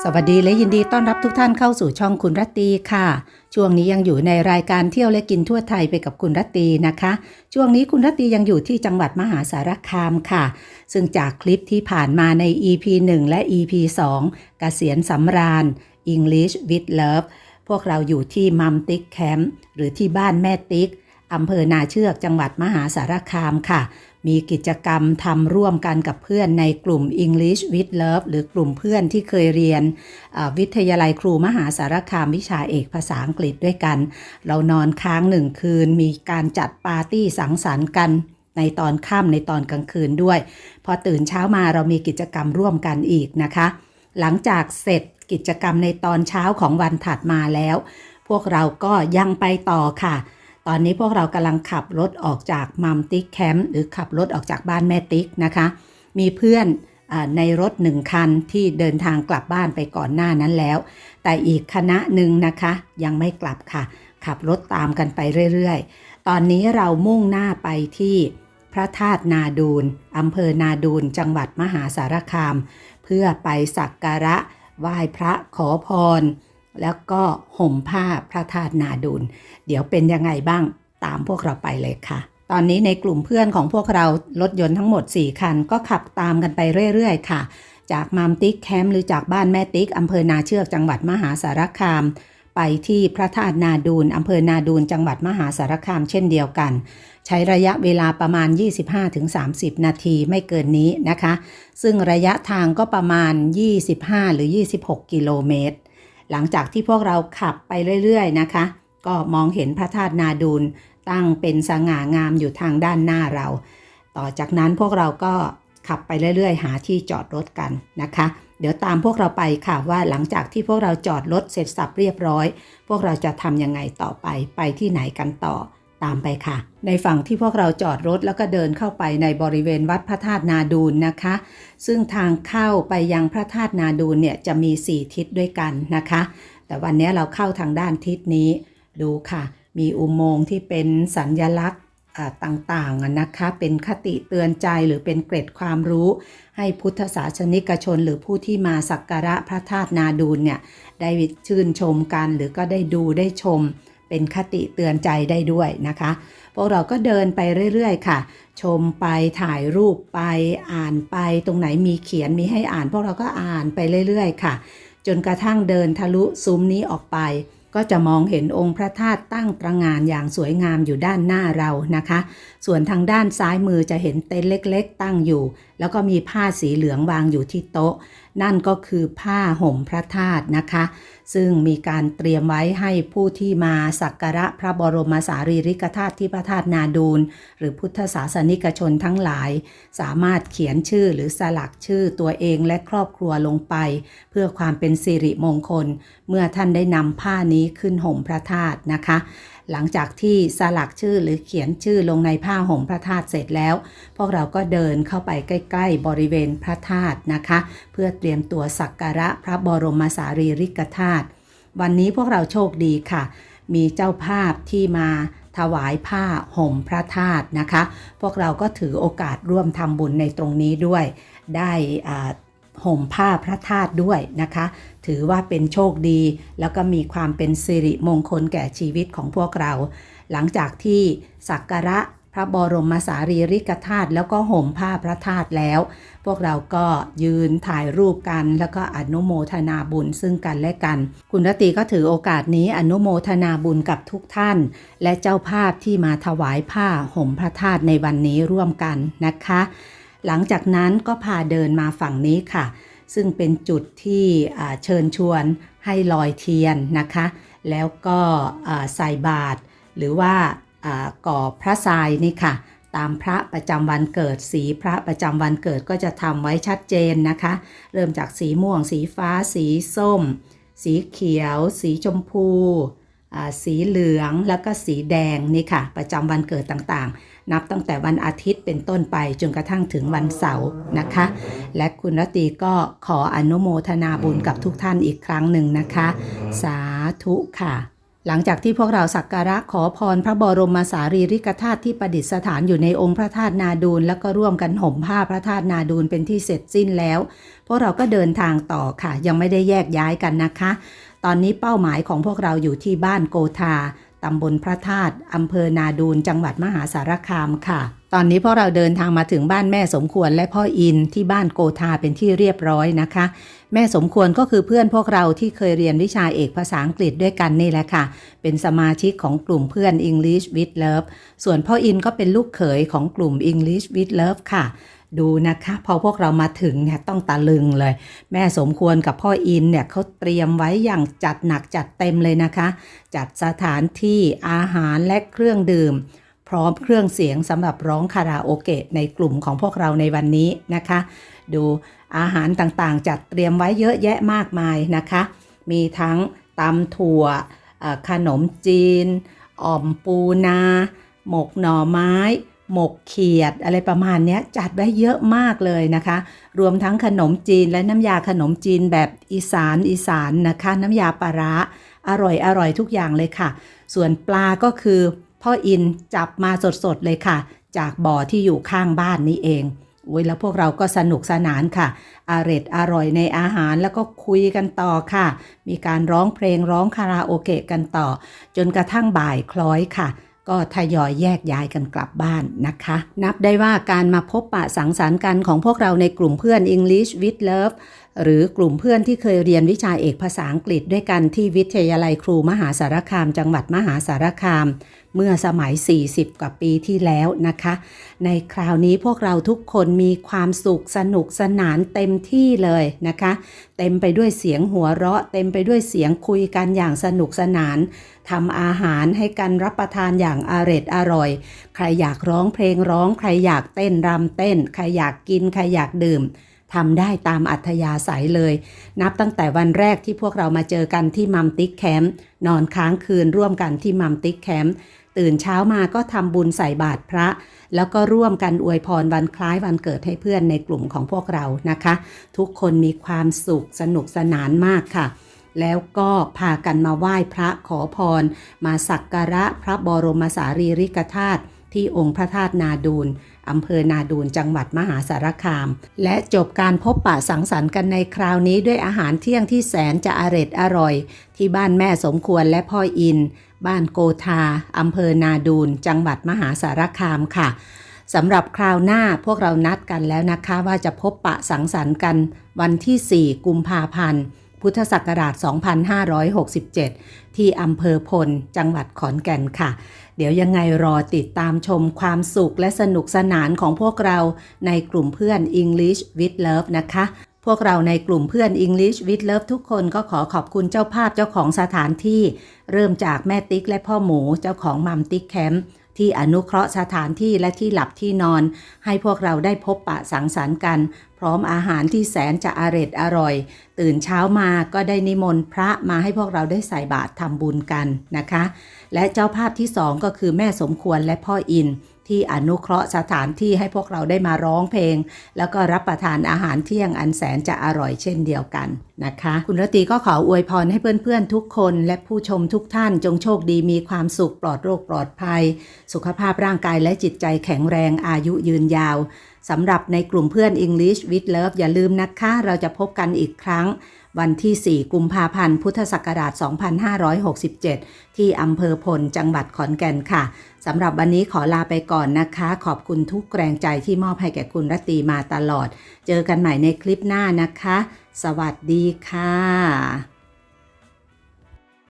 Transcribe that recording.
สวัสดีและยินดีต้อนรับทุกท่านเข้าสู่ช่องคุณรัตตีค่ะ ช่วงนี้ยังอยู่ในรายการเที่ยวและกินทั่วไทยไปกับคุณรัตตีนะคะ ช่วงนี้คุณรัตตียังอยู่ที่จังหวัดมหาสารคามค่ะ ซึ่งจากคลิปที่ผ่านมาใน EP 1 และ EP 2เกษียณสำราญ English with Love พวกเราอยู่ที่มัมติ๊กแคมป์หรือที่บ้านแม่ติ๊กอำเภอนาเชือกจังหวัดมหาสารคามค่ะ มีกิจกรรมทำร่วมกันกับเพื่อนในกลุ่ม English with Love หรือกลุ่มเพื่อนที่เคยเรียนวิทยาลัยครูมหาสารคามวิชาเอกภาษาอังกฤษด้วยกัน เรานอนค้างหนึ่งคืน มีการจัดปาร์ตี้สังสรรค์กันในตอนค่ำในตอนกลางคืนด้วย พอตื่นเช้ามาเรามีกิจกรรมร่วมกันอีกนะคะ หลังจากเสร็จกิจกรรมในตอนเช้าของวันถัดมาแล้ว พวกเราก็ยังไปต่อค่ะ ตอนนี้พวกเรากำลังขับรถออกจากมัมติ๊กแคมป์หรือขับรถออกจากบ้านแม่ติ๊กนะคะ มีเพื่อนในรถหนึ่งคันที่เดินทางกลับบ้านไปก่อนหน้านั้นแล้ว แต่อีกคณะหนึ่งนะคะ ยังไม่กลับค่ะ ขับรถตามกันไปเรื่อยๆ ตอนนี้เรามุ่งหน้าไปที่พระธาตุนาดูนอำเภอนาดูนจังหวัดมหาสารคาม เพื่อไปสักการะไหว้พระขอพร แล้วก็ห่มผ้าพระธาตุนาดูนเดี๋ยวเป็นยังไงบ้างตามพวกเราไปเลยค่ะ ตอนนี้ในกลุ่มเพื่อนของพวกเรารถยนต์ทั้งหมด 4 คัน ก็ขับตามกันไปเรื่อยๆ ค่ะ จากมามติ๊กแคมป์หรือจากบ้านแม่ติ๊กอำเภอนาเชือกจังหวัดมหาสารคาม ไปที่พระธาตุนาดูนอำเภอนาดูนจังหวัดมหาสารคามเช่นเดียวกัน ใช้ระยะเวลาประมาณ 25-30 นาทีไม่เกินนี้นะคะ ซึ่งระยะทางก็ประมาณ 25 หรือ 26 กิโลเมตร หลังจากที่พวกเราขับไปเรื่อยๆนะคะ ก็มองเห็นพระธาตุนาดูนตั้งเป็นสง่างามอยู่ทางด้านหน้าเรา ต่อจากนั้นพวกเราก็ขับไปเรื่อยๆ หาที่จอดรถกันนะคะ เดี๋ยวตามพวกเราไปค่ะว่าหลังจากที่พวกเราจอดรถเสร็จสับเรียบร้อย พวกเราจะทำยังไงต่อไปไปที่ไหนกันต่อ ตามไปค่ะ ในฝั่งที่พวกเราจอดรถแล้วก็เดินเข้าไปในบริเวณวัดพระธาตุนาดูนนะคะ ซึ่งทางเข้าไปยังพระธาตุนาดูนเนี่ยจะมี 4 ทิศด้วยกันนะคะ แต่วันนี้เราเข้าทางด้านทิศนี้ดูค่ะ มีอุโมงค์ที่เป็นสัญญลักษณ์ต่างๆนะคะ เป็นคติเตือนใจหรือเป็นเกร็ดความรู้ ให้พุทธศาสนิกชนหรือผู้ที่มาสักการะพระธาตุนาดูนเนี่ยได้ชื่นชมกันหรือก็ได้ดูได้ชม เป็นคติเตือนใจได้ด้วยนะคะ พวกเราก็เดินไปเรื่อยๆ ค่ะ ชมไปถ่ายรูปไปอ่านไปตรงไหนมีเขียนมีให้อ่าน พวกเราก็อ่านไปเรื่อยๆ ค่ะ จนกระทั่งเดินทะลุซุ้มนี้ออกไป ก็จะมองเห็นองค์พระธาตุตั้งตระงานอย่างสวยงามอยู่ด้านหน้าเรานะคะ ส่วนทางด้านซ้ายมือจะเห็นเต็นท์เล็ก ๆ ตั้งอยู่ แล้วก็มีผ้าสีเหลืองวางอยู่ที่โต๊ะ นั่นก็คือผ้าห่มพระธาตุนะคะ ซึ่งมีการเตรียมไว้ให้ผู้ที่มาสักการะพระบรมสารีริกธาตุที่พระธาตุนาดูนหรือพุทธศาสนิกชนทั้งหลาย สามารถเขียนชื่อหรือสลักชื่อตัวเองและครอบครัวลงไป เพื่อความเป็นสิริมงคล เมื่อท่านได้นำผ้านี้ขึ้นห่มพระธาตุนะคะ หลังจากที่สลักชื่อหรือเขียนชื่อลงในผ้าห่มพระธาตุเสร็จแล้ว พวกเราก็เดินเข้าไปใกล้ ๆ บริเวณพระธาตุนะคะ เพื่อเตรียมตัวสักการะพระบรมสารีริกธาตุวันนี้พวกเราโชคดีค่ะ มีเจ้าภาพที่มาถวายผ้าห่มพระธาตุนะคะ พวกเราก็ถือโอกาสร่วมทำบุญในตรงนี้ด้วย ได้อ่า ห่มผ้าพระธาตุด้วยนะคะ ถือว่าเป็นโชคดี แล้วก็มีความเป็นสิริมงคลแก่ชีวิตของพวกเรา หลังจากที่สักการะพระบรมสารีริกธาตุแล้วก็ห่มผ้าพระธาตุแล้ว พวกเราก็ยืนถ่ายรูปกันแล้วก็อนุโมทนาบุญซึ่งกันและกัน คุณรตรีก็ถือโอกาสนี้อนุโมทนาบุญกับทุกท่าน และเจ้าภาพที่มาถวายผ้าห่มพระธาตุในวันนี้ร่วมกันนะคะ หลังจากนั้นก็พาเดินมาฝั่งนี้ค่ะ ซึ่งเป็นจุดที่เชิญชวนให้ลอยเทียนนะคะ แล้วก็ใส่บาตรหรือว่าก่อพระทรายนี่ค่ะ ตามพระประจำวันเกิดสีพระประจำวันเกิดก็จะทำไว้ชัดเจนนะคะ เริ่มจากสีม่วง สีฟ้า สีส้ม สีเขียว สีชมพูสีเหลืองแล้วก็สีแดงนี่ค่ะ ประจำวันเกิดต่างๆ นับตั้งแต่วันอาทิตย์เป็นต้นไปจนกระทั่งถึงวันเสาร์นะคะ และคุณรตีก็ขออนุโมทนาบุญกับทุกท่านอีกครั้งหนึ่งนะคะ สาธุค่ะหลังจากที่พวกเราสักการะขอพรพระบรมสารีริกธาตุที่ประดิษฐานอยู่ในองค์พระธาตุนาดูลแล้วก็ร่วมกันห่มผ้าพระธาตุนาดูลเป็นที่เสร็จสิ้นแล้ว พวกเราก็เดินทางต่อค่ะ ยังไม่ได้แยกย้ายกันนะคะ ตอนนี้เป้าหมายของพวกเราอยู่ที่บ้านโกธา ตำบลพระธาตุอำเภอนาดูลจังหวัดมหาสารคามค่ะ ตอนนี้พวกเราเดินทางมาถึงบ้านแม่สมควรและพ่ออินที่บ้านโกธาเป็นที่เรียบร้อยนะคะ แม่สมควรก็คือเพื่อนพวกเราที่เคยเรียนวิชาเอกภาษาอังกฤษด้วยกันนี่แหละค่ะ เป็นสมาชิกของกลุ่มเพื่อน English with Love ส่วนพ่ออินก็เป็นลูกเขยของกลุ่ม English with Love ค่ะ ดูนะคะ พอพวกเรามาถึงเนี่ยต้องตะลึงเลย แม่สมควรกับพ่ออินเนี่ยเขาเตรียมไว้อย่างจัดหนักจัดเต็มเลยนะคะ จัดสถานที่อาหารและเครื่องดื่ม พร้อมเครื่องเสียงสำหรับร้องคาราโอเกะในกลุ่มของพวกเราในวันนี้นะคะ ดูอาหารต่างๆ จัดเตรียมไว้เยอะแยะมากมายนะคะ มีทั้งตำถั่วขนมจีนอ่อมปูนา หมกหน่อไม้ หมกเขียดอะไรประมาณนี้จัดไว้เยอะมากเลยนะคะ รวมทั้งขนมจีนและน้ำยาขนมจีนแบบอีสานอีสานนะคะ น้ำยาปลาร้าอร่อยอร่อยทุกอย่างเลยค่ะ ส่วนปลาก็คือ พ่ออินจับมาสดๆเลยค่ะ จากบ่อที่อยู่ข้างบ้านนี้เองโอ้ยแล้วพวกเราก็สนุกสนานค่ะอร่อยอร่อยในอาหารแล้วก็คุยกันต่อค่ะ มีการร้องเพลงร้องคาราโอเกะกันต่อ จนกระทั่งบ่ายคล้อยค่ะ ก็ทยอยแยกย้ายกันกลับบ้านนะคะ นับได้ว่าการมาพบปะสังสรรค์กันของพวกเราในกลุ่มเพื่อน English with Love หรือกลุ่มเพื่อนที่เคยเรียนวิชาเอกภาษาอังกฤษด้วยกันที่วิทยาลัยครูมหาสารคาม จังหวัดมหาสารคาม เมื่อสมัย 40 กว่าปีที่แล้วนะคะ ในคราวนี้พวกเราทุกคนมีความสุขสนุกสนานเต็มที่เลยนะคะ เต็มไปด้วยเสียงหัวเราะ เต็มไปด้วยเสียงคุยกันอย่างสนุกสนานทำอาหารให้กันรับประทานอย่างอร็ดอร่อย ใครอยากร้องเพลงร้อง ใครอยากเต้นรำเต้น ใครอยากกิน ใครอยากดื่ม ทำได้ตามอัธยาศัยเลย นับตั้งแต่วันแรกที่พวกเรามาเจอกันที่มัมติ๊กแคมป์นอนค้างคืนร่วมกันที่มัมติ๊กแคมป์ตื่นเช้ามาก็ทำบุญใส่บาตรพระ แล้วก็ร่วมกันอวยพรวันคล้ายวันเกิดให้เพื่อนในกลุ่มของพวกเรานะคะ ทุกคนมีความสุขสนุกสนานมากค่ะ แล้วก็พากันมาไหว้พระขอพร มาสักการะพระบรมสารีริกธาตุที่องค์พระธาตุนาดูล อำเภอนาดูลจังหวัดมหาสารคาม และจบการพบปะสังสรรค์กันในคราวนี้ด้วยอาหารเที่ยงที่แสนจะอร็ดอร่อย ที่บ้านแม่สมควรและพ่ออิน บ้านโกธาอำเภอนาดูลจังหวัดมหาสารคามค่ะสำหรับคราวหน้าพวกเรานัดกันแล้วนะคะว่าจะพบปะสังสรรค์กัน วันที่ 4 กุมภาพันธ์พุทธศักราช 2567 ที่อำเภอพล จังหวัดขอนแก่นค่ะ เดี๋ยวยังไงรอติดตามชมความสุขและสนุกสนานของพวกเราในกลุ่มเพื่อน English with Love นะคะ พวกเราในกลุ่มเพื่อน English with Love ทุกคนก็ขอขอบคุณเจ้าภาพเจ้าของสถานที่ เริ่มจากแม่ติ๊กและพ่อหมูเจ้าของมัมติ๊กแคมป์ ที่อนุเคราะห์สถานที่และที่หลับที่นอน ให้พวกเราได้พบปะสังสรรค์กัน พร้อมอาหารที่แสนจะอร็ดอร่อย ตื่นเช้ามาก็ได้นิมนต์พระมาให้พวกเราได้ใส่บาตรทำบุญกันนะคะ และเจ้าภาพที่สองก็คือแม่สมควรและพ่ออิน ที่อนุเคราะห์สถานที่ให้พวกเราได้มาร้องเพลง แล้วก็รับประทานอาหารเที่ยงอันแสนจะอร่อยเช่นเดียวกันนะคะ คุณรตีก็ขออวยพรให้เพื่อนๆทุกคนและผู้ชมทุกท่านจงโชคดีมีความสุขปลอดโรคปลอดภัย สุขภาพร่างกายและจิตใจแข็งแรงอายุยืนยาวสำหรับในกลุ่มเพื่อน English with Love อย่าลืมนะคะ เราจะพบกันอีกครั้ง วันที่ 4 กุมภาพันธ์ พุทธศักราช 2567 ที่อำเภอพล จังหวัดขอนแก่นค่ะ สำหรับวันนี้ขอลาไปก่อนนะคะ ขอบคุณทุกแรงใจที่มอบให้แก่คุณรตีมาตลอด เจอกันใหม่ในคลิปหน้านะคะ สวัสดีค่ะ